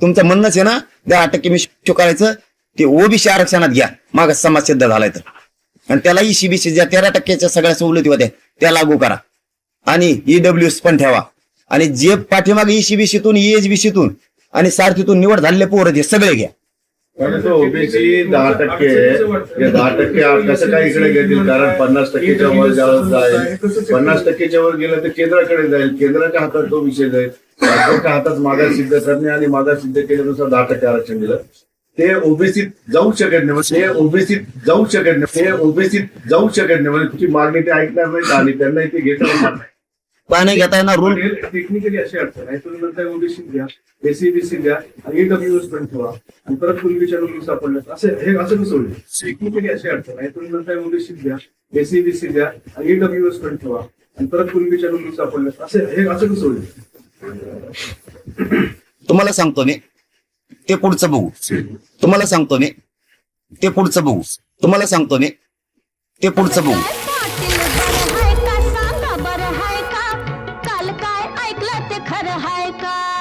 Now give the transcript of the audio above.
तुमचं म्हणणंच आहे ना दहा टक्के मी करायचं ते ओबीसी आरक्षणात घ्या. माग समाज सिद्ध झालाय तर. आणि त्यालाही सीबीसी ज्या तेरा टक्क्याच्या सगळ्या सवलती होत्या त्या लागू करा. आणि ईडब्ल्यू पण ठेवा. आणि जे पाठीमागे ईसीबीसीतून ईएचबीसीतून आणि सारथीतून निवड झालेले पोरं ते सगळे घ्या. पण ओबीसी दहा टक्के आहे. दहा टक्के कसं काय इकडे घेतील कारण पन्नास टक्केच्या वर जाईल. पन्नास टक्केच्या वर गेलं तर केंद्राकडे जाईल. केंद्राच्या हातात तो विषय जाईल. राज्याच्या हातात मागास सिद्ध करणे आणि मागास सिद्ध केल्यानुसार दहा टक्के आरक्षण दिलं. ते ओबीसीत जाऊ शकत नाही. म्हणजे ते ओबीसीत जाऊ शकत नाही. ते ओबीसीत जाऊ शकत नाही. म्हणजे तुझी मागणी ते ऐकणार नाहीत आणि त्यांना इथे घेता येणार नाही. पाणी घेता येणार रूल टेक्निकली अशी अडचण आहे. तुम्ही म्हणताय ओबीसी द्या एसीबीसी द्या आणि ईडब्ल्यूएस पण ठेवा. आणि परत पूर्वीच्या नोकरी सापडल्यात. असं हे असं कसं होईल? टेक्निकली अशी अडचण आहे. तुम्ही म्हणताय ओबीसी द्या एसीबीसी द्या आणि ईडब्ल्यूएस पण ठेवा. आणि परत पूर्वीच्या नोकरी सापडल्यात. असं हे असं कसं होईल? तुम्हाला सांगतो मी. ते पुढचं बघू. तुम्हाला सांगतो मी. ते पुढचं बघू. तुम्हाला सांगतो मी. ते पुढचं बघू. काल काय ऐकलं ते खरं हाय का?